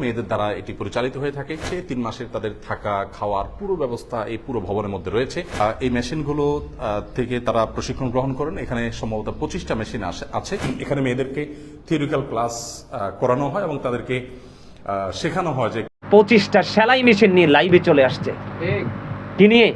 মেয়েদের দ্বারা এটি পরিচালিত হয়ে থাকে। সে তিন মাসের তাদের থাকা খাওয়ার পুরো ব্যবস্থা এই পুরো ভবনের মধ্যে রয়েছে। এই মেশিনগুলো থেকে তারা প্রশিক্ষণ গ্রহণ করেন। এখানে সম্ভবত পঁচিশটা মেশিন আছে। এখানে মেয়েদেরকে থিওরিক্যাল ক্লাস করানো হয় এবং তাদেরকে শেখানো হয় যে পঁচিশটা সেলাই মেশিন নিয়ে লাইভে চলে আসছে। কি নিয়ে?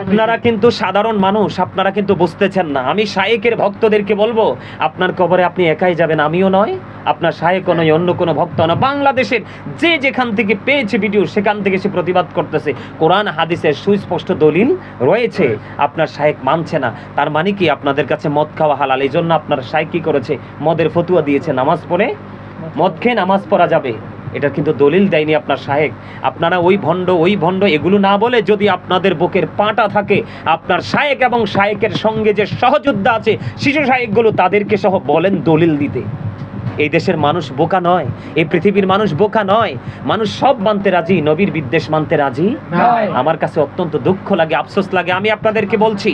আপনারা কিন্তু সাধারণ মানুষ, আপনারা কিন্তু বুঝতেছেন না। আমি শায়েকের ভক্তদেরকে বলব, আপনার কবরে আপনি একাই যাবেন, আমিও নয়, আপনার শায়েকও নয়, অন্য কোনো ভক্ত নয়। বাংলাদেশের যে যেখান থেকে পেয়েছে ভিডিও সেখান থেকে সে প্রতিবাদ করতেছে। কোরআন, হাদিসের সুস্পষ্ট দলিল রয়েছে, আপনার শায়েক মানছে না। তার মানে কি, আপনাদের কাছে মদ খাওয়া হালাল, এই জন্য আপনার শায়েক কি করেছে? মদের ফতুয়া দিয়েছে, নামাজ পড়ে? মদ খেয়ে নামাজ পড়া যাবে। এটা কিন্তু দলিল দেয়নি আপনার শাহেক আপনারা ওই ভণ্ড ওই ভণ্ড এগুলো না বলে যদি আপনাদের বুকের পাটা থাকে আপনার শায়েক এবং শায়েকের সঙ্গে যে সহযোদ্ধা আছে শিশু শায়েকগুলো তাদেরকে সহ বলেন দলিল দিতে। এই দেশের মানুষ বোকা নয় এই পৃথিবীর মানুষ বোকা নয় মানুষ সব মানতে রাজি নবীর বিদ্বেষ মানতে রাজি। আমার কাছে অত্যন্ত দুঃখ লাগে আফসোস লাগে। আমি আপনাদেরকে বলছি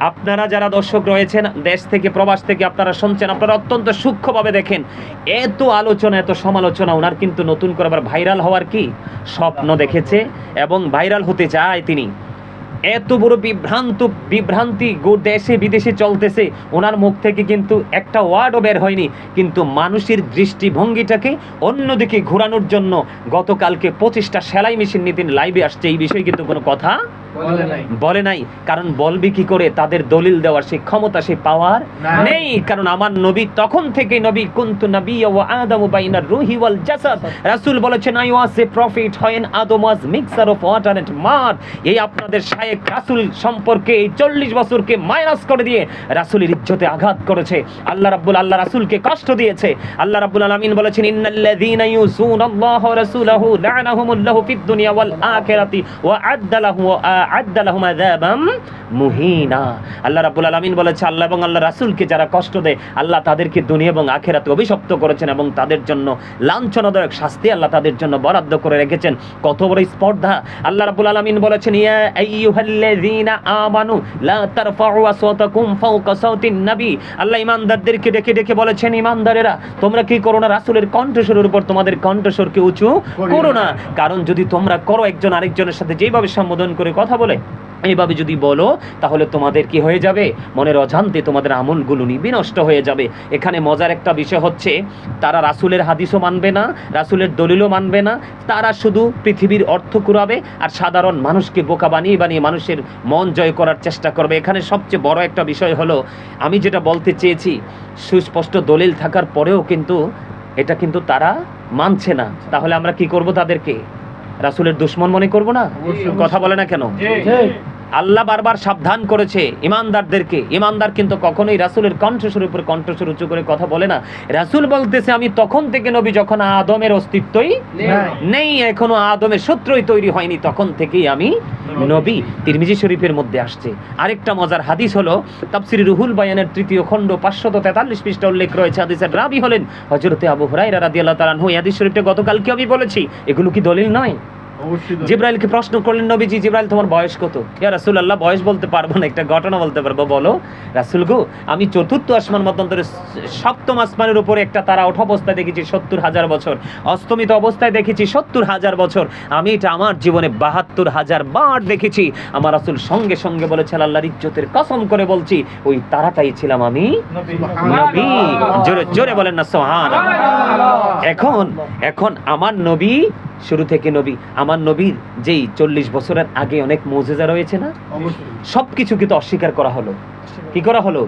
আপনারা যারা দর্শক রয়েছেন, দেশ থেকে, প্রবাস থেকে আপনারা শুনছেন, আপনারা অত্যন্ত সূক্ষ্মভাবে দেখেন, এত আলোচনা, এত সমালোচনা, ওনার কিন্তু নতুন করে আবার ভাইরাল হওয়ার কি স্বপ্ন দেখেছে এবং ভাইরাল হতে চায় তিনি। এত বড় বিভ্রান্ত, বিভ্রান্তি গো দেশে, বিদেশে চলতেছে, ওনার মুখ থেকে কিন্তু একটা ওয়ার্ডও বের হয়নি। কিন্তু মানুষের দৃষ্টিভঙ্গিটাকে অন্যদিকে ঘোরানোর জন্য গতকালকে পঁচিশটা সেলাই মেশিন নিয়ে তিনি লাইভে আসছে। এই বিষয়ে কিন্তু কোনো কথা বলে নাই। কারণ বলবি কি করে? তাদের দলিল দেওয়ার সেই ক্ষমতা সেই পাওয়ার নেই। কারণ আমার নবী তখন থেকে নবী কুন্তু নবী ও আদম বাইনার রুহি ওয়াল জাসাদ। রাসূল বলেছেন I was a prophet when Adam was mixer of water and mud এই আপনাদের শায়েখ রাসূল সম্পর্কে এই 40 বছরকে মাইনাস করে দিয়ে রাসূলের ইজ্জতে আঘাত করেছে। আল্লাহ রাব্বুল আল্লাহ রাসূলকে কষ্ট দিয়েছে। আল্লাহ রাব্বুল আলামিন বলেছেন ইন্নাল্লাযীনা ইউসুনাল্লাহ ওয়া রাসূলাহু লা'নাহুমুল্লাহু ফিদ দুনিয়া ওয়াল আখিরাতি ওয়া আদ্দা লাহু আদ্দা লাহুম আযাবাম মুহিনা। আল্লাহ রাব্বুল আলামিন বলেছে আল্লাহ এবং আল্লাহ রাসূলকে যারা কষ্ট দেয় আল্লাহ তাদেরকে দুনিয়া এবং আখিরাতে অভিশপ্ত করেছেন এবং তাদের জন্য লাঞ্ছনাদায়ক শাস্তি আল্লাহ তাদের জন্য বরাদ্দ করে রেখেছেন। কত বড় স্পর্ধা। আল্লাহ রাব্বুল আলামিন বলেছেন ইয়া আইয়ুহাল্লাযীনা আমানু লা তারফাউ আসওয়াতাকুম ফাওকা সাওতিন নবী। আল্লাহ ইমানদারদেরকে ডেকে ডেকে বলেছেন ইমানদারেরা তোমরা কি করো না রাসূলের কণ্ঠস্বরের উপর তোমাদের কণ্ঠস্বরকে উঁচু করো না। কারণ যদি তোমরা করো একজন আরেকজনের সাথে যেভাবে সম্বোধন করে কথা বলে? এইভাবে যদি বলো, তাহলে তোমাদের কি হয়ে যাবে? মনের অজান্তে তোমাদের আমলগুলো বিনষ্ট হয়ে যাবে। এখানে মজার একটা বিষয় হচ্ছে, তারা রাসূলের হাদিসও মানবে না, রাসূলের দলিলও মানবে না। তারা শুধু পৃথিবীর অর্থ কুড়াবে আর সাধারণ মানুষকে বোকা বানিয়ে বানিয়ে মানুষের মন জয় করার চেষ্টা করবে। এখানে সবচেয়ে বড় একটা বিষয় হলো, আমি যেটা বলতে চেয়েছি, সুস্পষ্ট দলিল থাকার পরেও কিন্তু এটা কিন্তু তারা মানছে না। তাহলে আমরা কি করব তাদেরকে? রাসূলের দুশ্মন মনে করব না? কথা বলে না কেন? আল্লাহ বারবার সাবধান করেছে ইমানদারদেরকে। ইমানদার কিন্তু কখনোই রাসূলের কণ্ঠস্বর উপর কণ্ঠস্বর উঁচু করে কথা বলে না। রাসূল বলতেছে আমি তখন থেকে নবী যখন আদমের অস্তিত্বই নেই। নেই এখনও আদমের সূত্রই তৈরি হয়নি তখন থেকেই আমি নবী। তিরমিজি শরীফের মধ্যে আসছে। আরেকটা মজার হাদিস হলো তাফসির রুহুল বায়ানের তৃতীয় খণ্ড পাঁচশত তেতাল্লিশ পৃষ্ঠা উল্লেখ রয়েছে। হাদিসের রাবি হলেন হজরতে আবু হুরাইরা রাদিয়াল্লাহু তাআলা এই হাদিস শরীফটা গতকালকে আমি বলেছি। এগুলো কি দলিল নয়। জিব্রাইলকে প্রশ্ন করলেন নবীজি জিব্রাইল তোমার বয়স কত? ইয়া রাসূলুল্লাহ বয়স বলতে পারব না একটা ঘটনা বলতে পারব বলো। রাসূল গো আমি চতুর্থ আসমান মতান্তরে সপ্তম আসমানের উপরে একটা তারা ওঠা অবস্থায় দেখেছি সত্তর হাজার বছর। অস্তমিত অবস্থায় দেখেছি সত্তর হাজার বছর। আমি এটা আমার জীবনে বাহাত্তর হাজার বার দেখেছি। আমার রাসূল সঙ্গে সঙ্গে বলেছেন আল্লাহর ইজ্জতের কসম করে বলছি ওই তারাটাই ছিলাম আমি। নবী। জোরে জোরে বলেন না সোহান এখন এখন আমার নবী শুরু থেকে নবী। আমার নবীর যেই চল্লিশ বছরের আগে অনেক মজেজা রয়েছে না? সবকিছু সব কিন্তু অস্বীকার করা হলো। কি করা হলো?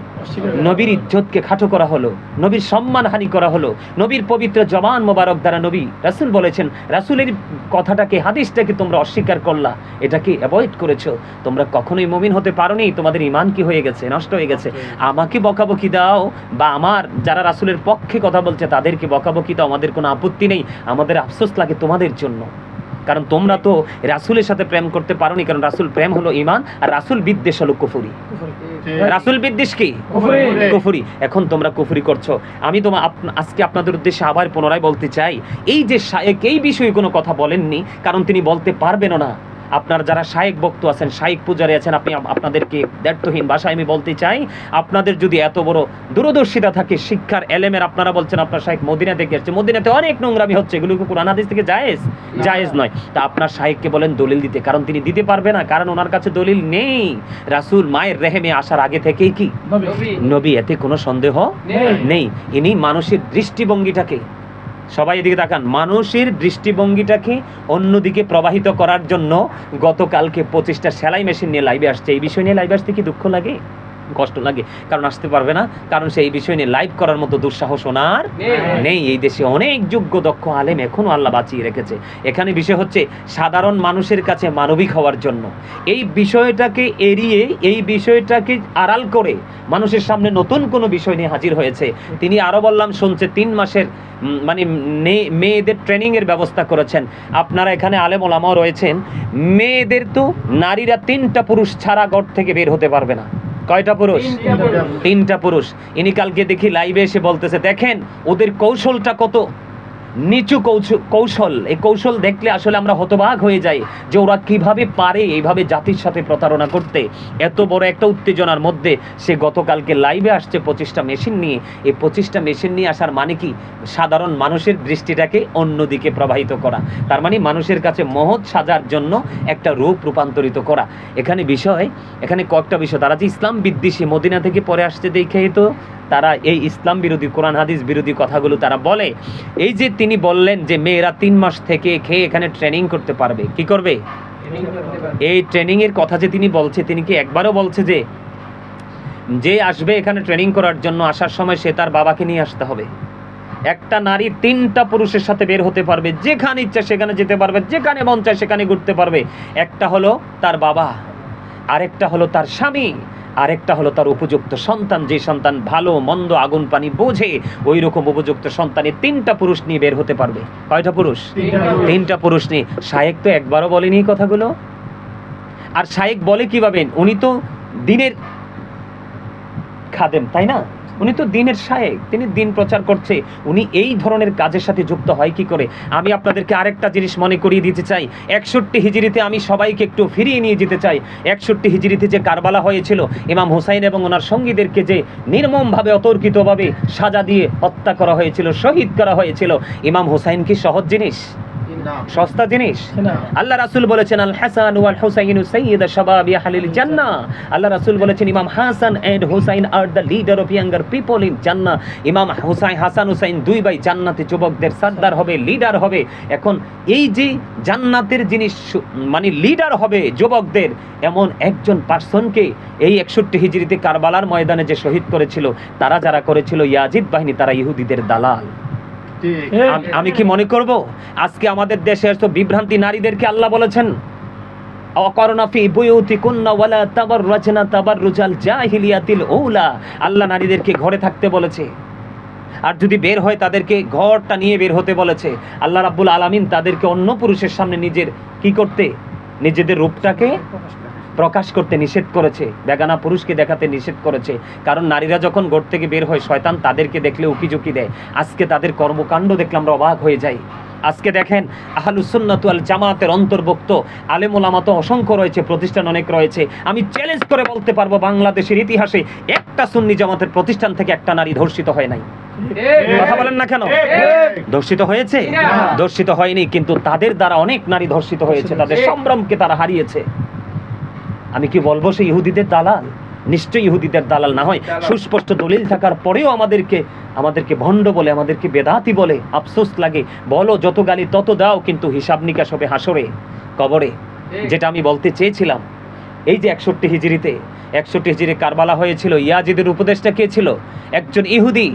নবীর ইজ্জতকে খাটো করা হলো, নবীর সম্মান হানি করা হলো, নবীর পবিত্র জবান মোবারক দ্বারা নবী রাসূল বলেছেন, রাসূলের কথাটাকে, হাদিসটাকে তোমরা অস্বীকার করলা, এটাকে অ্যাভয়েড করেছ। তোমরা কখনোই মুমিন হতে পারো পারোনি, তোমাদের ইমান কি হয়ে গেছে, নষ্ট হয়ে গেছে। আমাকে বকাবকি দাও, বা আমার যারা রাসূলের পক্ষে কথা বলছে, তাদেরকে বকাবকি দাও, আমাদের কোনো আপত্তি নেই, আমাদের আফসোস লাগে তোমাদের জন্য। কারণ তোমরা তো রাসুলের সাথে প্রেম করতে পারোনি কারণ রাসুল প্রেম হলো ইমান আর রাসুল বিদ্বেষ হলো কুফুরি। রাসুল বিদ্বেষ কি? কুফরি। এখন তোমরা কুফুরি করছ। আমি তোমার আজকে আপনাদের উদ্দেশ্যে আবার পুনরায় বলতে চাই এই যে শায়েক এই বিষয়ে কোনো কথা বলেননি কারণ তিনি বলতে পারবেন না। আপনার যারা শায়েক বক্ত আছেন শায়েক পূজারী আছেন আপনি আপনাদেরকে দ্ব্যর্থহীন ভাষায় আমি বলতে চাই আপনাদের যদি এত বড় দূরদর্শিতা থাকে শিক্ষার এলেমের আপনারা বলছেন আপনার শাহেক মদিনা থেকে আসছে। মদিনাতে অনেক নোংরামি হচ্ছে এগুলো কি কোরআন হাদিস থেকে জায়েজ? জায়েজ নয়। তা আপনার শাহেককে বলেন দলিল দিতে কারণ তিনি দিতে পারবে না কারণ ওনার কাছে দলিল নেই। রাসূল মায়ের রেহেমে আসার আগে থেকেই কি? নবী। এতে কোনো সন্দেহ। নেই। ইনি মানুষের দৃষ্টিভঙ্গিটাকে সবাই এদিকে তাকান। মানুষের দৃষ্টিভঙ্গিটাকে অন্যদিকে প্রবাহিত করার জন্য গতকালকে পঁচিশটা সেলাই মেশিন নিয়ে লাইভে আসছে। এই বিষয় নিয়ে লাইভে আসতে কি দুঃখ লাগে? কষ্ট লাগে। কারণ আসতে পারবে না। কারণ সে এই বিষয় নিয়ে লাইভ করার মতো দুঃসাহস ওনার নেই। এই দেশে অনেক যোগ্য দক্ষ আলেম এখনও আল্লাহ বাঁচিয়ে রেখেছে। এখানে বিষয় হচ্ছে সাধারণ মানুষের কাছে মানবিক হওয়ার জন্য। এই বিষয়টাকে এড়িয়ে এই বিষয়টাকে আড়াল করে মানুষের সামনে নতুন কোনো বিষয় নিয়ে হাজির হয়েছে। তিনি আরও বললাম শুনছে তিন মাসের মানে মেয়েদের ট্রেনিংয়ের ব্যবস্থা করেছেন। আপনারা এখানে আলেম ওলামাও রয়েছেন। মেয়েদের তো নারীরা তিনটা পুরুষ ছাড়া ঘর থেকে বের হতে পারবে না। কয়টা পুরুষ তিনটা পুরুষ। ইনি কালকে দেখি লাইভে এসে বলতেছে দেখেন ওদের কৌশলটা কত নিচু কৌশ- কৌশল। এই কৌশল দেখলে আসলে আমরা হতবাক হয়ে যাই যে ওরা কীভাবে পারে এইভাবে জাতির সাথে প্রতারণা করতে। এত বড় একটা উত্তেজনার মধ্যে সে গতকালকে লাইভে আসছে পঁচিশটা মেশিন নিয়ে। এই পঁচিশটা মেশিন নিয়ে আসার মানে কি? সাধারণ মানুষের দৃষ্টিটাকে অন্যদিকে প্রবাহিত করা। তার মানে মানুষের কাছে মহৎ সাজার জন্য একটা রূপ রূপান্তরিত করা। এখানে বিষয়, এখানে কয়েকটা বিষয়। তারা যে ইসলাম বিদ্বেষী, মদিনা থেকে পরে আসছে দেখে তো তারা এই ইসলাম বিরোধী, কোরআন, হাদিস বিরোধী কথাগুলো তারা বলে। এই যে তিনি বললেন যে মেয়েরা তিন মাস থেকে খেয়ে এখানে ট্রেনিং করতে পারবে। কি করবে? এই ট্রেনিং এর কথা যে তিনি বলছে, তিনি কি একবারও বলছে যে যে আসবে এখানে ট্রেনিং করার জন্য, আসার সময় সে তার বাবাকে নিয়ে আসতে হবে। একটা নারী তিনটা পুরুষের সাথে বের হতে পারবে, যেখানে ইচ্ছা সেখানে যেতে পারবে, যেখানে মন চায় সেখানে ঘুরতে পারবে। একটা হলো তার বাবা, আরেকটা হলো তার স্বামী। আরেকটা হলো তার উপযুক্ত সন্তান যে সন্তান ভালো মন্দ আগুন পানি বোঝে ওই রকম উপযুক্ত সন্তানের তিনটা পুরুষ নিয়ে বের হতে পারবে। কয়টা পুরুষ? তিনটা পুরুষ। নিয়ে। শায়েক তো একবারও বলেনি কথাগুলো। আর শায়েক বলে কীভাবে? উনি তো দিনের খাদেম তাই না? উনি তো দিনের শায়েক, তিনি দিন প্রচার করছে। উনি এই ধরনের কাজের সাথে যুক্ত হয় কি করে? আমি আপনাদেরকে আরেকটা জিনিস মনে করিয়ে দিতে চাই। একষট্টি হিজড়িতে আমি সবাইকে একটু ফিরিয়ে নিয়ে যেতে চাই। একষট্টি হিজড়িতে যে কারবালা হয়েছিল, ইমাম হুসাইন এবং ওনার সঙ্গীদেরকে যে নির্মমভাবে অতর্কিতভাবে সাজা দিয়ে হত্যা করা হয়েছিল, শহীদ করা হয়েছিল, ইমাম হুসাইন কি সহজ জিনিস? সস্তা জিনিস? আল্লাহ রাসূল বলেছেন আল হাসান ওয়াল হুসাইন সাইয়্যিদ শাবাব আহলিল জান্নাহ। আল্লাহ রাসূল বলেছেন Imam Hasan and Hussain are the leader of younger people in Jannah. ইমাম হুসাইন হাসান হুসাইন দুই ভাই জান্নাতে যুবকদের সর্দার হবে লিডার হবে। এখন এই যে জান্নাতের জিনিস মানে লিডার হবে যুবকদের এমন একজন পার্সনকে এই একষট্টি হিজরিতে কারবালার ময়দানে যে শহীদ করেছিল তারা যারা করেছিল ইয়াজিদ বাহিনী তারা ইহুদিদের দালাল। আম- আমি কি মনে করব? আজকে আমাদের দেশে এত বিভ্রান্তি নারীদেরকে আল্লাহ বলেছেন আল্লাহ নারীদেরকে ঘরে থাকতে বলেছে। আর যদি বের হয় তাদেরকে ঘরটা নিয়ে বের হতে বলেছে। আল্লাহ রাব্বুল আলামিন তাদেরকে অন্য পুরুষের সামনে নিজের কি করতে? নিজেদের রূপটাকে প্রকাশ করতে নিষেধ করেছে বেগানা পুরুষকে দেখাতে নিষেধ করেছে। কারণ নারীরা যখন ঘর থেকে বের হয় শয়তান তাদেরকে দেখলে উকিঝুঁকি দেয়। আজকে তাদের কর্মকাণ্ড দেখলে আমরা অবাক হয়ে যাই। আজকে দেখেন আহলুসুন্নাত আল জামাতের অন্তর্ভুক্ত আলেমুলামা তো অসংখ্য রয়েছে প্রতিষ্ঠান অনেক রয়েছে। আমি চ্যালেঞ্জ করে বলতে পারব বাংলাদেশের ইতিহাসে একটা সুন্নি জামাতের প্রতিষ্ঠান থেকে একটা নারী ধর্ষিত হয় নাই। কথা বলেন না কেন? ধর্ষিত হয়েছে? ধর্ষিত হয়নি কিন্তু তাদের দ্বারা অনেক নারী ধর্ষিত হয়েছে তাদের সম্ভ্রমকে তারা হারিয়েছে। আমি কি বলব সে ইহুদিদের দালাল? নিশ্চয়ই ইহুদিদের দালাল না হয়। সুস্পষ্ট দলিল থাকার পরেও আমাদেরকে আমাদেরকে ভণ্ড বলে আমাদেরকে বেদাতি বলে আফসোস লাগে। বলো যত গালি তত দাও কিন্তু হিসাব নিকাশ হবে হাসরে কবরে। যেটা আমি বলতে চেয়েছিলাম। এই যে একষট্টি হিজড়িতে একষট্টি হিজড়ি কারবালা হয়েছিল ইয়াজিদের উপদেশটা কে ছিল? একজন ইহুদি।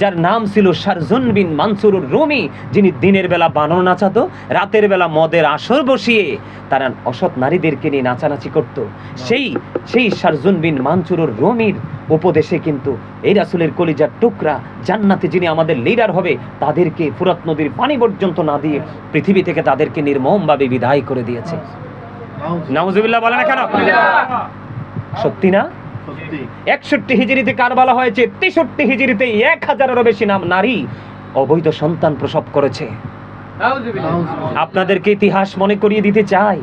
যার নাম ছিল শারজুন বিন মানসুরুর রুমি যিনি দিনের বেলা বানর নাচাতো রাতের বেলা মদের আসর বসিয়ে তারা অসৎ নারীদেরকে নিয়ে নাচানাচি করত। সেই সেই শারজুন বিন মানসুরুর রুমির উপদেশে কিন্তু এই রাসুলের কলিজার টুকরা জান্নাতে যিনি আমাদের লিডার হবে তাদেরকে ফুরাত নদীর পানি পর্যন্ত না দিয়ে পৃথিবী থেকে তাদেরকে নির্মমভাবে বিদায় করে দিয়েছে। নাউজুবিল্লাহ বলে না কেন? সত্যি না? একষট্টি হিজড়িতে কারবালা হয়েছে তেষট্টি হিজড়িতে এক হাজারেরও বেশি নাম নারী। অবৈধ সন্তান প্রসব করেছে। আপনাদেরকে ইতিহাস মনে করিয়ে দিতে চাই।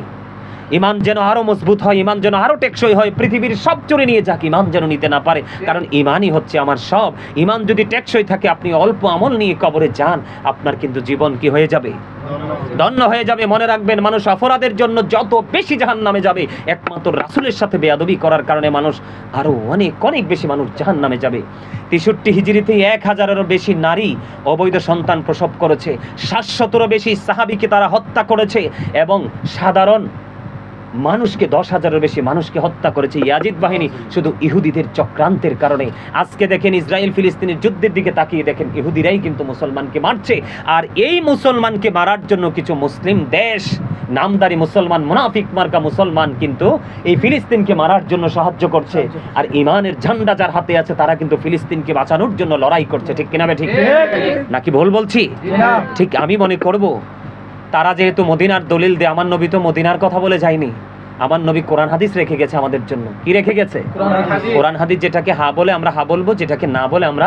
ইমান যেন আরও মজবুত হয়, ইমান যেন আরও টেকসই হয়, পৃথিবীর সব চুরি নিয়ে যাক, ইমান যেন নিতে না পারে। কারণ ইমানই হচ্ছে আমার সব। ইমান যদি টেকসই থাকে, আপনি অল্প আমল নিয়ে কবরে যান, আপনার কিন্তু জীবন কি হয়ে যাবে? ধন্য হয়ে যাবে, মনে রাখবেন, মানুষ অপরাধের জন্য যত বেশি জাহান নামে যাবে, একমাত্র রাসুলের সাথে বেয়াদবি করার কারণে মানুষ আরও অনেক অনেক বেশি মানুষ জাহান নামে যাবে। তেষট্টি হিজড়িতে এক হাজারেরও বেশি নারী অবৈধ সন্তান প্রসব করেছে, সাতশতেরও বেশি সাহাবিকে তারা হত্যা করেছে এবং সাধারণ মানুষকে দশ হাজারের বেশি মানুষকে হত্যা করেছে ইয়াজিদ বাহিনী শুধু ইহুদিদের চক্রান্তের কারণে। আজকে দেখেন ইসরায়েল ফিলিস্তিনের যুদ্ধের দিকে তাকিয়ে দেখেন ইহুদিরাই কিন্তু মুসলমানকে মারছে। আর এই মুসলমানকে মারার জন্য কিছু মুসলিম দেশ নামদারি মুসলমান মুনাফিক মার্কা মুসলমান কিন্তু এই ফিলিস্তিনকে মারার জন্য সাহায্য করছে। আর ইমানের ঝান্ডা যার হাতে আছে তারা কিন্তু ফিলিস্তিনকে বাঁচানোর জন্য লড়াই করছে। ঠিক কিনাবে ঠিক? নাকি ভুল বলছি? ঠিক আমি মনে করব তারা যেহেতু মদিনার দলিল দিয়ে আমার নবী তো মদিনার কথা বলে যায়নি। আমার নবী কোরআন হাদিস রেখে গেছে আমাদের জন্য। কি রেখে গেছে? কোরআন হাদিস। যেটাকে হা বলে আমরা হা বলব যেটাকে না বলে আমরা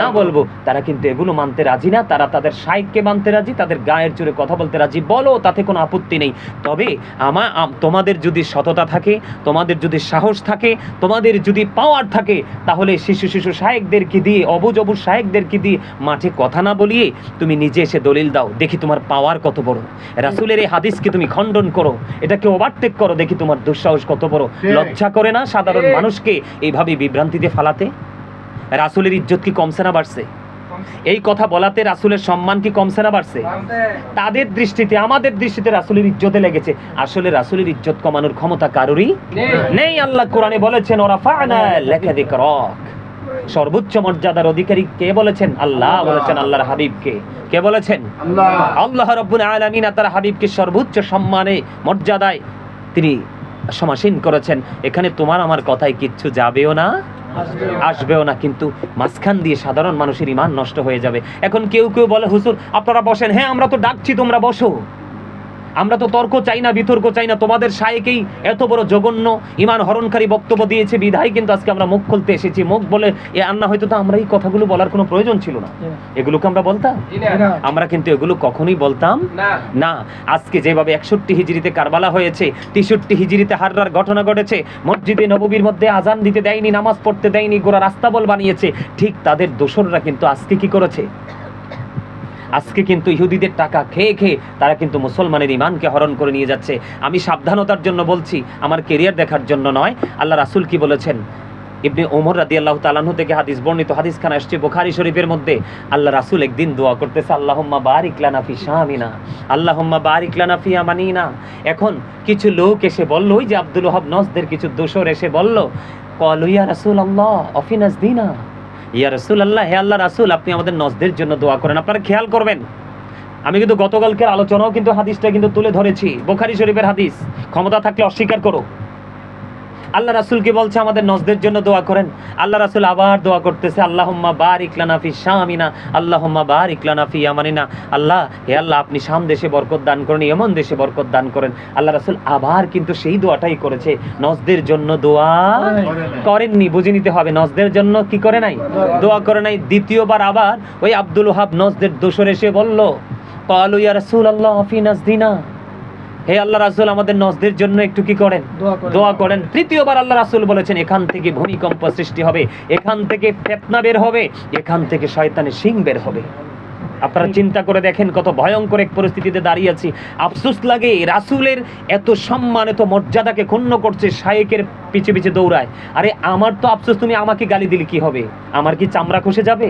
না বলব। তারা কিন্তু এগুলো মানতে রাজি না তারা তাদের সাইককে মানতে রাজি তাদের গায়ের জোরে কথা বলতে রাজি। বলো তাতে কোনো আপত্তি নেই। তবে আমা তোমাদের যদি সততা থাকে তোমাদের যদি সাহস থাকে তোমাদের যদি পাওয়ার থাকে তাহলে শিশু শিশু শায়েকদেরকে দিয়ে অবুজ অবুজ শায়েকদেরকে দিয়ে মাঠে কথা না বলিয়ে তুমি নিজে এসে দলিল দাও। দেখি তোমার পাওয়ার কত বড়। রাসুলের এই হাদিসকে তুমি খণ্ডন করো? এটাকে ওভারটেক করো। দেখি তোমার দুঃসাহস কত বড়? লজ্জা করে না সাধারণ মানুষকে এইভাবে বিভ্রান্তিতে ফালাতে? রাসুলের ইজ্জত কি কমছে না বাড়ছে? এই কথা বলাতে রাসুলের সম্মান কি কমছে না বাড়ছে? তাদের দৃষ্টিতে আমাদের দৃষ্টিতে রাসুলের ইজ্জতে লেগেছে। আসলে রাসুলের ইজ্জত কমানোর ক্ষমতা কারোরই নেই। আল্লাহ কোরআনে বলেছেন ওরা ফানা লেখা দিক রক সর্বোচ্চ মর্যাদার অধিকারী কে বলেছেন? আল্লাহ বলেছেন আল্লাহর হাবিবকে। কে বলেছেন? আল্লাহ। আল্লাহ রব্বুল আলামিন তার হাবিবকে সর্বোচ্চ সম্মানে মর্যাদায় তিনি সমাসীন করেছেন। এখানে তোমার আমার কথায় কিচ্ছু যাবেও না, আসবেও না, কিন্তু মাঝখান দিয়ে সাধারণ মানুষের ইমান নষ্ট হয়ে যাবে। এখন কেউ কেউ বলে হুসুর আপনারা বসেন। হ্যাঁ আমরা তো ডাকছি, তোমরা বসো। আমরা তো তর্ক চাই না বিতর্ক চাই না। তোমাদের সায়েকেই এত বড় জঘন্য ইমান হরণকারী বক্তব্য দিয়েছে বিধায় কিন্তু আজকে আমরা মুখ খুলতে এসেছি। মুখ বলে এ আন্না হয়তো তো আমরা এই কথাগুলো বলার কোনো প্রয়োজন ছিল না। এগুলোকে আমরা বলতাম? আমরা কিন্তু এগুলো কখনোই বলতাম না। আজকে যেভাবে একষট্টি হিজড়িতে কারবালা হয়েছে তেষট্টি হিজড়িতে হাররার ঘটনা ঘটেছে মসজিদে নববীর মধ্যে আজান দিতে দেয়নি নামাজ পড়তে দেয়নি গোড়া রাস্তাবল বানিয়েছে ঠিক তাদের দোসররা কিন্তু আজকে কি করেছে? আজকে কিন্তু ইহুদিদের টাকা খেয়ে খেয়ে তারা কিন্তু মুসলমানের ইমানকে হরণ করে নিয়ে যাচ্ছে। আমি সাবধানতার জন্য বলছি, আমার কেরিয়ার দেখার জন্য নয়। আল্লাহ রাসুল কি বলেছেন? ইবনে ওমর রাদি আল্লাহ তালাহু থেকে হাদিস বর্ণিত হাদিস খান আসছে বোখারি শরীফের মধ্যে। আল্লাহ রাসুল একদিন দোয়া করতেছে, আল্লাহম্মা বারিক লানা ফি শামিনা, আল্লাহম্মা বারিক লানা ফি আমানিনা। এখন কিছু লোক এসে বলল, ওই যে আব্দুল ওহাব নসদের কিছু দোসর এসে বলল, কল ইয়া রাসুল আল্লাহ অফিনাস দিনা। ইয়া রসুল আল্লাহ হে আল্লাহ রাসুল, আপনি আমাদের নজদের জন্য দোয়া করেন, আপনারা খেয়াল করবেন। আমি কিন্তু গতকালকের আলোচনাও কিন্তু হাদিসটা কিন্তু তুলে ধরেছি, বোখারি শরীফের হাদিস। ক্ষমতা থাকলে অস্বীকার করো। আল্লাহ রাসুলকে বলছে, আমাদের নজদের জন্য দোয়া করেন। আল্লাহ রাসুল আবার দোয়া করতেছে, আল্লাহম্মা বার ইকলানাফি শামিনা, আল্লাহম্মা বার ইকলানাফি আমানিনা। আল্লাহ, হে আল্লাহ, আপনি শাম দেশে বরকত দান করেন এমন দেশে বরকত দান করেন। আল্লাহ রাসুল আবার কিন্তু সেই দোয়াটাই করেছে, নজদের জন্য দোয়া করেননি। বুঝে নিতে হবে, নজদের জন্য কি করে নাই? দোয়া করে নাই। দ্বিতীয়বার আবার ওই আব্দুল ওহাব নজদের দোসর এসে বলল ইয়া রাসূল আল্লাহ ফি নাজদিনা। হে আল্লাহ রাসুল আমাদের নজদের জন্য একটু কি করেন? দোয়া করেন। তৃতীয়বার আল্লাহ রাসুল বলেছেন এখান থেকে ভূমিকম্প সৃষ্টি হবে এখান থেকে ফেতনা বের হবে এখান থেকে শয়তানের সিং বের হবে। আপনারা চিন্তা করে দেখেন কত ভয়ঙ্কর এক পরিস্থিতিতে দাঁড়িয়ে আছি। আফসোস লাগে রাসূলের এত সম্মান এত মর্যাদাকে ক্ষুণ্ণ করছে শায়েকের পিছে পিছে দৌড়ায়। আরে আমার তো আফসোস তুমি আমাকে গালি দিলে কি হবে? আমার কি চামড়া খসে যাবে?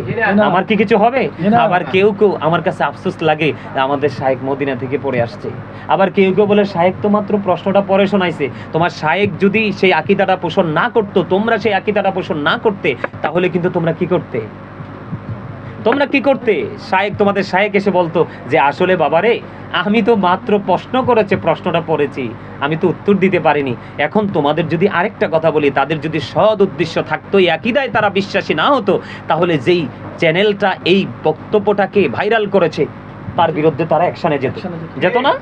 আমার কি কিছু হবে? আবার কেউ কেউ আমার কাছে আফসোস লাগে আমাদের শায়েক মদিনা থেকে পড়ে আসছে। আবার কেউ কেউ বলে শায়েক তো মাত্র প্রশ্নটা পরে শোনাইছে। তোমার শায়েক যদি সেই আকিদাটা পোষণ না করতো তোমরা সেই আকিদাটা পোষণ না করতে তাহলে কিন্তু তোমরা কি করতে? তোমরা কি করতে? শায়েক, তোমাদের শায়েক এসে বলতো যে, আসলে বাবা রে আমি তো মাত্র প্রশ্ন করেছে, প্রশ্নটা পড়েছি। আমি তো উত্তর দিতে পারিনি। এখন তোমাদের যদি আরেকটা কথা বলি, তাদের যদি সৎ উদ্দেশ্য থাকতো একই একইদায় তারা বিশ্বাসী না হতো, তাহলে যেই চ্যানেলটা এই বক্তব্যটাকে ভাইরাল করেছে তার বিরুদ্ধে তারা অ্যাকশনে যেত। যেত। না?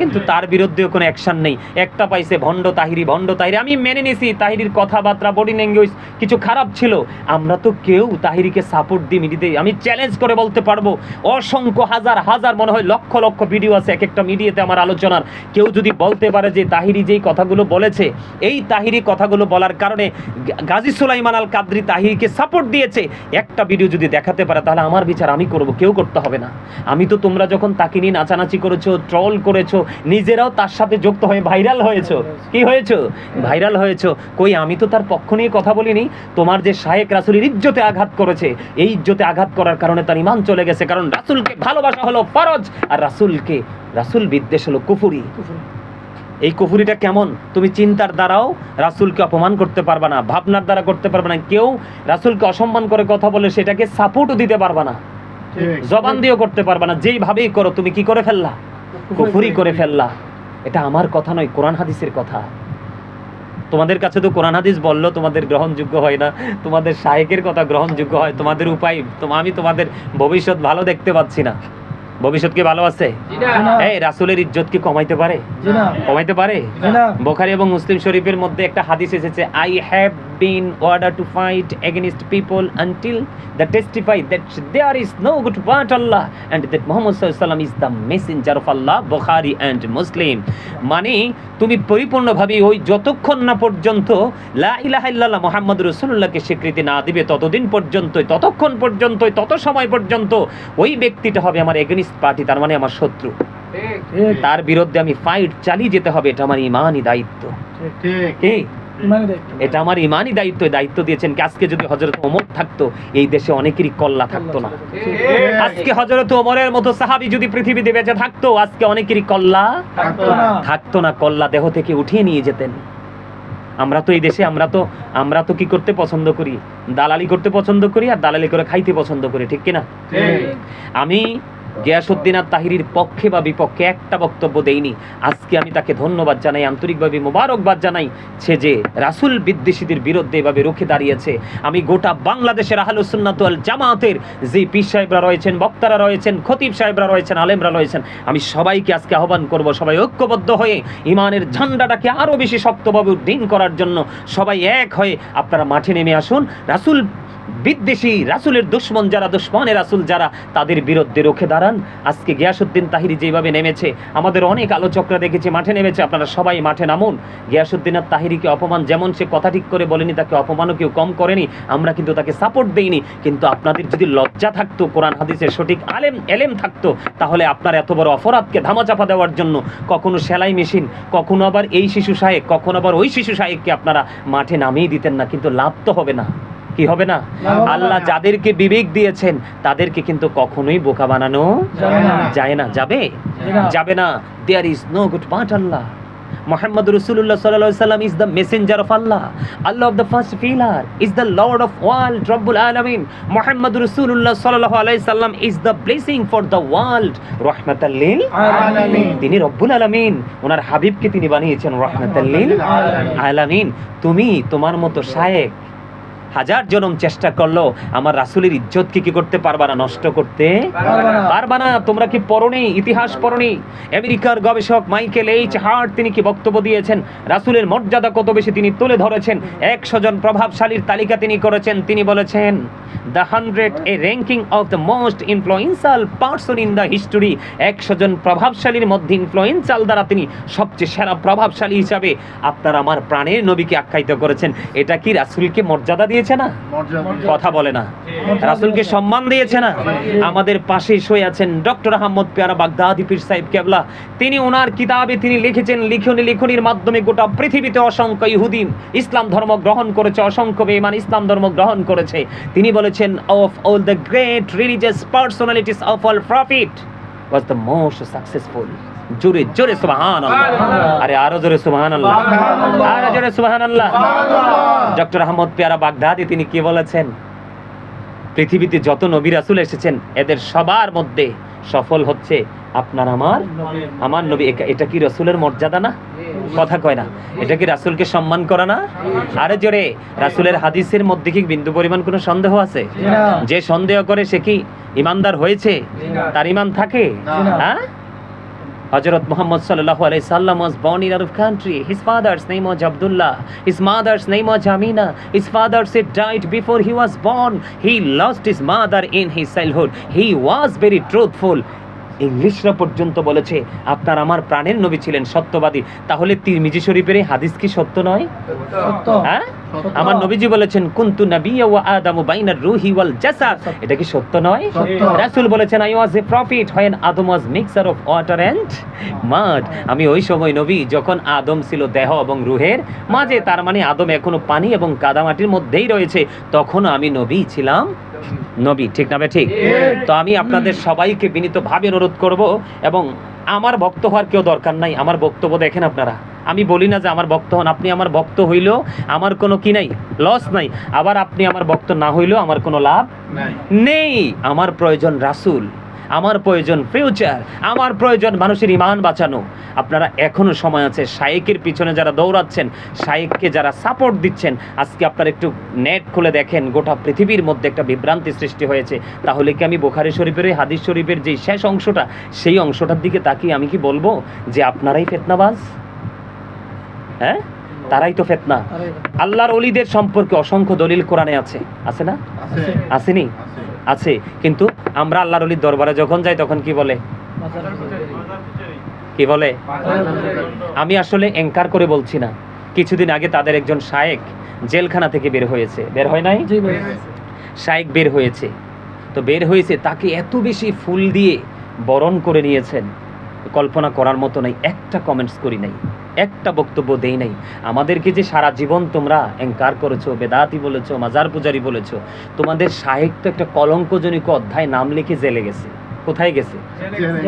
কিন্তু তার বিরুদ্ধেও কোনো অ্যাকশন নেই। একটা পাইছে ভণ্ড তাহিরি ভণ্ড তাহিরি। আমি মেনে নিছি তাহিরির কথাবার্তা বডি ল্যাঙ্গুয়েজ কিছু খারাপ ছিল। আমরা তো কেউ তাহিরিকে সাপোর্ট দিই মিডিয়াতে আমি চ্যালেঞ্জ করে বলতে পারব। অসংখ্য হাজার হাজার মনে হয় লক্ষ লক্ষ ভিডিও আছে এক একটা মিডিয়াতে আমার আলোচনার। কেউ যদি বলতে পারে যে তাহিরি যেই কথাগুলো বলেছে এই তাহিরি কথাগুলো বলার কারণে গাজী সুলাইমান আল কাদরি তাহিরিকে সাপোর্ট দিয়েছে। একটা ভিডিও যদি দেখাতে পারে তাহলে আমার বিচার আমি করব কেউ করতে হবে না। আমি তো তোমরা যখন তাকে নিয়ে নাচানাচি করেছ ট্রল করেছ, নিজেরাও তার সাথে যুক্ত হয়ে ভাইরাল হয়েছো। কি হয়েছো? ভাইরাল হয়েছো। কই, আমি তো তার পক্ষ নিয়ে কথা বলিনি। তোমার যে শায়েক রাসুলের ইজ্জতে আঘাত করেছে, এই ইজ্জতে আঘাত করার কারণে তার ইমান চলে গেছে। কারণ রাসুলকে ভালোবাসা হলো ফরজ, আর রাসুলকে, রাসুল বিদ্বেষ হলো কুফুরি। এই কুফুরিটা কেমন? তুমি চিন্তার দ্বারাও রাসুলকে অপমান করতে পারবে না, ভাবনার দ্বারা করতে পারবে না। কেউ রাসুলকে অসম্মান করে কথা বলে সেটাকে সাপোর্টও দিতে পারবে না। জবান দিয়েও করতে পারবা না। যেইভাবেই করো, তুমি কি করে ফেললা? কুফুরি করে ফেললা। এটা আমার কথা নয়, কোরআন হাদিসের কথা। তোমাদের কাছে তো কোরআন হাদিস বলল, তোমাদের গ্রহণযোগ্য হয় না। তোমাদের সাহেকের কথা গ্রহণযোগ্য হয়, তোমাদের উপায় আমি তোমাদের ভবিষ্যৎ ভালো দেখতে পাচ্ছি না। ভবিষ্যৎ কি ভালো আছে? এই রাসুলের ইজ্জত কি কমাইতে পারে? কমাইতে পারে? বোখারি এবং মুসলিম শরীফের মধ্যে একটা হাদিস এসেছে I have been order to fight against people until the testify that there is no god but Allah and that Muhammad সাল্লাম is the messenger of Allah Bukhari and Muslim মানে তুমি পরিপূর্ণভাবে ওই যতক্ষণ না পর্যন্ত লা ইলাহা ইল্লাল্লাহ মোহাম্মদ রসুল্লাহকে স্বীকৃতি না দিবে ততদিন পর্যন্ত ততক্ষণ পর্যন্ত তত সময় পর্যন্ত ওই ব্যক্তিটা হবে আমার এগেনিস্ট পার্টি তার মানে আমার শত্রু। তার বিরুদ্ধে আমি ফাইট চালিয়ে যেতে হবে এটা আমার ইমানই দায়িত্ব। ঠিক ঠিক। কি? ইমানে দায়িত্ব। এটা আমার ইমানই দায়িত্ব দায়িত্ব দিয়েছেন আজকে যদি হজরত ওমর থাকতো এই দেশে অনেকেরই কল্লা থাকতো না। আজকে হজরত ওমরের মতো সাহাবী যদি পৃথিবীতে বেঁচে থাকতো আজকে অনেকেরই কল্লা থাকতো না। থাকতো না কল্লা দেহ থেকে উঠিয়ে নিয়ে যেতেন। আমরা তো এই দেশে আমরা তো আমরা তো কি করতে পছন্দ করি? দালালি করতে পছন্দ করি আর দালালি করে খাইতে পছন্দ করি ঠিক কিনা? ঠিক। আমি গিয়াসুদ্দিন আর তাহিরির পক্ষে বা বিপক্ষে একটা বক্তব্য দেইনি। আজকে আমি তাকে ধন্যবাদ জানাই, আন্তরিকভাবে মোবারকবাদ জানাই, সে যে রাসুল বিদ্বেষীদের বিরুদ্ধে এভাবে রুখে দাঁড়িয়েছে। আমি গোটা বাংলাদেশের আহলুসুন্নাতুল জামাতের যে পীর সাহেবরা রয়েছেন, বক্তারা রয়েছেন, খতিব সাহেবরা রয়েছেন, আলেমরা রয়েছেন। আমি সবাইকে আজকে আহ্বান করব, সবাই ঐক্যবদ্ধ হয়ে ইমানের ঝান্ডাটাকে আরও বেশি শক্তভাবে উড্ডীন করার জন্য সবাই এক হয়ে আপনারা মাঠে নেমে আসুন। রাসুল বিদ্বেষী রাসুলের দুশ্মন যারা, দুশ্মনের রাসুল যারা, তাদের বিরুদ্ধে রুখে দাঁড়ান। আজকে গিয়াসুদ্দিন তাহিরি যেভাবে নেমেছে, আমাদের অনেক আলোচকরা দেখেছি, মাঠে নেমেছে, আপনারা সবাই মাঠে নামুন। গিয়াসুদ্দিন আর তাহিরিকে অপমান যেমন সে কথা ঠিক করে বলেনি, তাকে অপমানও কেউ কম করেনি, আমরা কিন্তু তাকে সাপোর্ট দেইনি। কিন্তু আপনাদের যদি লজ্জা থাকতো, কোরআন হাদিসের সঠিক আলেম, এলেম থাকতো, তাহলে আপনার এত বড় অপরাধকে ধামাচাপা দেওয়ার জন্য কখনো সেলাই মেশিন, কখনো আবার এই শিশু সাহেব কখনো আবার ওই শিশু সাহেবকে আপনারা মাঠে নামিয়ে দিতেন না, কিন্তু লাভ তো হবে না। কি হবে না। আল্লাহ যাদেরকে বিবেক দিয়েছেন তাদেরকে কিন্তু কখনোই বোকা বানানো যায় না। যাবে? যাবে না। There is no god but Allah. Muhammad রসুল্লাহ সাল্লাহ সাল্লাম is the messenger of Allah Allah of the first pillar is the lord of world রব্বুল আলমিন মোহাম্মদ রসুল্লাহ সাল্লাহ আলাই সাল্লাম is the blessing for the world রহমতাল্লিল। তিনি রব্বুল আলমিন। ওনার হাবিবকে তিনি বানিয়েছেন রহমতাল্লিল। আলামিন। তুমি তোমার মতো শায়েক হাজার জনম চেষ্টা করল আমার রাসুলের ইজ্জতকে কি কি করতে পারবা না নষ্ট করতে পারবা না। তোমরা কি পড়নি ইতিহাস পড়নি? আমেরিকার গবেষক মাইকেল এইচ হার্ট তিনি কি বক্তব্য দিয়েছেন? রাসুলের মর্যাদা কত বেশি তিনি তুলে ধরেছেন? একশো জন প্রভাবশালীর তালিকা তিনি করেছেন। তিনি বলেছেন the hundred a ranking of the most influential person in the history একশো জন প্রভাবশালীর মধ্যে ইনফ্লুয়েন্সাল দ্বারা তিনি সবচেয়ে সেরা প্রভাবশালী হিসাবে আপনার আমার প্রাণের নবীকে আখ্যায়িত করেছেন। এটা কি রাসুলকে মর্যাদা দিয়েছে না? কথা বলে না। রাসুলকে সম্মান দিয়েছে না? আমাদের পাশে শুয়ে আছেন ডক্টর আহমদ পেয়ারা বাগদাদি পীর সাহেব কেবলা। তিনি ওনার কিতাবে তিনি লিখেছেন লিখনি লিখনির মাধ্যমে গোটা পৃথিবীতে অসংখ্য ইহুদিন ইসলাম ধর্ম গ্রহণ করেছে অসংখ্য বেঈমান ইসলাম ধর্ম গ্রহণ করেছে। তিনি বলেছেন of all the great religious personalities of all prophet was the most successful জোরে জোরে সুবহান আরে আরও জোরে সুবহান আল্লাহ আরও জোরে সুবহান আল্লাহ ডক্টর আহমদ পেয়ারা বাগদাদি তিনি কি বলেছেন? পৃথিবীতে যত নবী রাসুল এসেছেন এদের সবার মধ্যে সফল হচ্ছে আপনার আমার আমার নবী। এটা কি রসুলের মর্যাদা না? কথা কয় না। এটা কি রাসূলকে সম্মান করা না? আরে জোরে রাসূলের হাদিসের মধ্যে কি বিন্দু পরিমাণ কোনো সন্দেহ আছে? যে সন্দেহ করে সে কি ইমানদার হয়েছে? তার ইমান থাকে? হ্যাঁ? Hazrat Muhammad sallallahu alaihi wasallam was born in Arab country. His father's name was Abdullah. His mother's name was Amina. His father said died before he was born. He lost his mother in his childhood. He was very truthful. ইংলিশরা পর্যন্ত বলেছে আপনার আমার প্রাণের নবী ছিলেন সত্যবাদী তাহলে তিরমিজি শরীফের হাদিস কি সত্য নয় সত্য হ্যাঁ। আমার নবীজি বলেছেন কুনতু নাবিয়্যা ওয়া আদামু বাইনার রূহি ওয়াল জাসাদ এটা কি সত্য নয়? রাসূল বলেছেন I was a prophet when Adam was mixer of water and mud আমি ওই সময় নবী যখন আদম ছিল দেহ এবং রুহের মাঝে তার মানে আদম এখনও পানি এবং কাদামাটির মধ্যেই রয়েছে তখন আমি নবী ছিলাম নবী। ঠিক না ঠিক। তো আমি আপনাদের সবাইকে বিনীতভাবে অনুরোধ করব এবং আমার ভক্ত হওয়ার কেউ দরকার নাই। আমার বক্তব্য দেখেন আপনারা। আমি বলি না যে আমার ভক্ত হন আপনি আমার ভক্ত হইলেও আমার কোনো কি নাই? লস নাই। আবার আপনি আমার ভক্ত না হইলেও আমার কোনো লাভ নেই। আমার প্রয়োজন রাসূল আমার প্রয়োজন ফিউচার আমার প্রয়োজন মানুষের ইমান বাঁচানো। আপনারা এখনও সময় আছে শাইকের পিছনে যারা দৌড়াচ্ছেন শাইককে যারা সাপোর্ট দিচ্ছেন আজকে আপনারা একটু নেট খুলে দেখেন গোটা পৃথিবীর মধ্যে একটা বিভ্রান্তি সৃষ্টি হয়েছে। তাহলে কি আমি বোখারি শরীফের এই হাদিস শরীফের যে শেষ অংশটা সেই অংশটার দিকে তাকিয়ে আমি কি বলব যে আপনারাই ফেতনাবাজ? হ্যাঁ? তারাই তো ফেতনা। আল্লাহর অলিদের সম্পর্কে অসংখ্য দলিল কোরআনে আছে। আছে না? আসেনি? আছে। কিন্তু আমরা আল্লাহর অলির দরবারে যখন যাই তখন কি বলে? কি বলে? আমি আসলে এঙ্কার করে বলছি না। কিছুদিন আগে তাদের একজন শায়েক জেলখানা থেকে বের হয়েছে। বের হয় নাই? শায়েক বের হয়েছে। তো বের হয়েছে তাকে এত বেশি ফুল দিয়ে বরণ করে নিয়েছেন। কল্পনা করার মতো নাই একটা কমেন্টস করি নাই একটা বক্তব্য দেই নাই। আমাদেরকে যে সারা জীবন তোমরা এঙ্কার করেছ বেদাতি বলেছ মাজার পূজারি বলেছ তোমাদের সাহিত্য একটা কলঙ্কজনিক অধ্যায় নাম লিখে জেলে গেছে। কোথায় গেছে?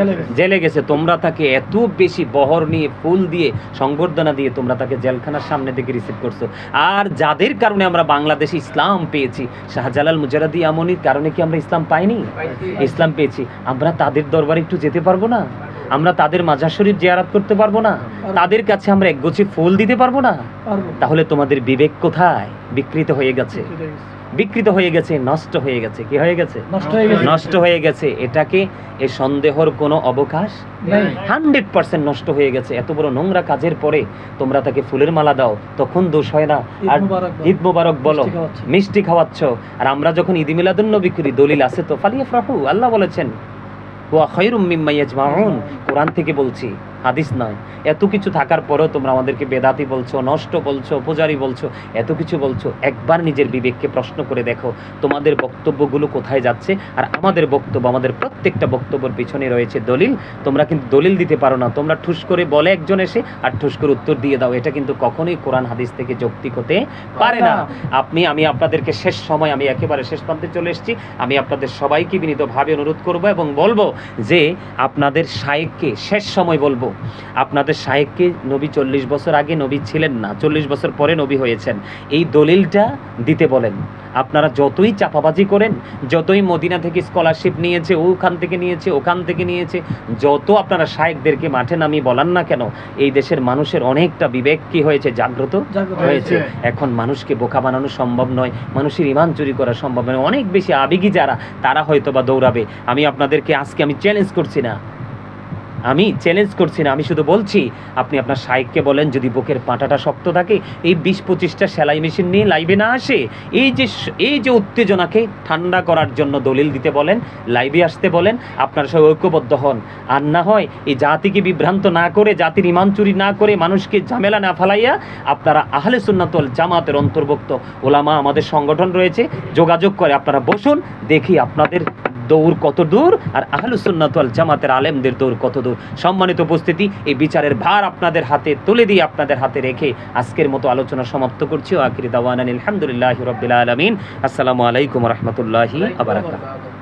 গেছে। জেলে গেছে। তোমরা তাকে এত বেশি বহর নিয়ে ফুল দিয়ে সংবর্ধনা দিয়ে তোমরা তাকে জেলখানার সামনে থেকে রিসিভ করছ। আর যাদের কারণে আমরা বাংলাদেশে ইসলাম পেয়েছি শাহজালাল মুজারাদি আমনির কারণে কি আমরা ইসলাম পাইনি? ইসলাম পেয়েছি। আমরা তাদের দরবারে একটু যেতে পারব না? আমরা তাদের মাজার শরীফ জিয়ারাত করতে পারব না তাদের কাছে আমরা একগোছি ফুল দিতে পারব না। তাহলে তোমাদের বিবেক কোথায়? বিকৃত হয়ে গেছে। বিকৃত হয়ে গেছে। নষ্ট হয়ে গেছে। কি হয়ে গেছে? নষ্ট হয়ে গেছে। গেছে। এটাকে এ সন্দেহর কোনো অবকাশ? হান্ড্রেড পার্সেন্ট নষ্ট হয়ে গেছে। এত বড় নোংরা কাজের পরে তোমরা তাকে ফুলের মালা দাও তখন দোষ হয় না। আর ঈদ মোবারক বলো। মিষ্টি খাওয়াচ্ছ। আর আমরা যখন ঈদ মিলাদুন নবী করি দলিল আছে তো ফালিয়া ফ্রাহু আল্লাহ বলেছেন ওয়া খৈরুম মিম্মা ইয়াজমাউন। কোরআন থেকে বলছি হাদিস নয়। এত কিছু থাকার পরেও তোমরা আমাদেরকে বেদাতি বলছো নষ্ট বলছো পূজারি বলছো এত কিছু বলছো। একবার নিজের বিবেককে প্রশ্ন করে দেখো তোমাদের বক্তব্যগুলো কোথায় যাচ্ছে? আর আমাদের বক্তব্য আমাদের প্রত্যেকটা বক্তব্যের পিছনে রয়েছে দলিল। তোমরা কিন্তু দলিল দিতে পারো না। তোমরা ঠুস করে বলে একজন এসে আর ঠুস করে উত্তর দিয়ে দাও। এটা কিন্তু কখনোই কোরআন হাদিস থেকে যৌক্তিক হতে পারে না। আপনি আমি আপনাদেরকে শেষ সময় আমি একেবারে শেষ প্রান্তে চলে এসেছি। আমি আপনাদের সবাইকে বিনীতভাবে অনুরোধ করব এবং বলব যে আপনাদের শায়েককে শেষ সময় বলব। আপনাদের শায়েককে নবী চল্লিশ বছর আগে নবী ছিলেন না? চল্লিশ বছর পরে নবী হয়েছেন। এই দলিলটা দিতে বলেন। আপনারা যতই চাপাবাজি করেন যতই মদিনা থেকে স্কলারশিপ নিয়েছে ওখান থেকে নিয়েছে ওখান থেকে নিয়েছে যত আপনারা শায়েকদেরকে মাঠে নামিয়ে বলান না কেন এই দেশের মানুষের অনেকটা বিবেক কি হয়েছে? জাগ্রত জাগ্রত হয়েছে। এখন মানুষকে বোকা বানানো সম্ভব নয় মানুষের ইমান চুরি করা সম্ভব নয়। অনেক বেশি আবেগী যারা তারা হয়তো বা দৌড়াবে। আমি আপনাদেরকে আজকে আমি চ্যালেঞ্জ করছি না। আমি চ্যালেঞ্জ করছি না, আমি শুধু বলছি, আপনি আপনার সাইককে বলেন, যদি বুকের পাঁটাটা শক্ত থাকে, এই বিশ পঁচিশটা সেলাই মেশিন নিয়ে লাইভে না আসে, এই যে এই যে উত্তেজনাকে ঠান্ডা করার জন্য দলিল দিতে বলেন লাইভে আসতে বলেন, আপনার সঙ্গে ঐক্যবদ্ধ হন। আর না হয়, এই জাতিকে বিভ্রান্ত না করে, জাতির ইমান চুরি না করে, মানুষকে ঝামেলা না ফালাইয়া আপনারা আহলে সুন্নাতল জামাতের অন্তর্ভুক্ত ওলামা আমাদের সংগঠন রয়েছে, যোগাযোগ করে আপনারা বসুন, দেখি আপনাদের দৌড় কত দূর? আর আহলুসুন্নাতাল জামাতের আলেমদের দৌড় কত দূর? সম্মানিত উপস্থিতি, এই বিচারের ভার আপনাদের হাতে তুলে দিয়ে আপনাদের হাতে রেখে আজকের মতো আলোচনা সমাপ্ত করছি। আকির দাওয়ান আলহামদুলিল্লাহ রবিল আলমিন। আসসালামু আলাইকুম রহমতুল্লাহি আবরাকাত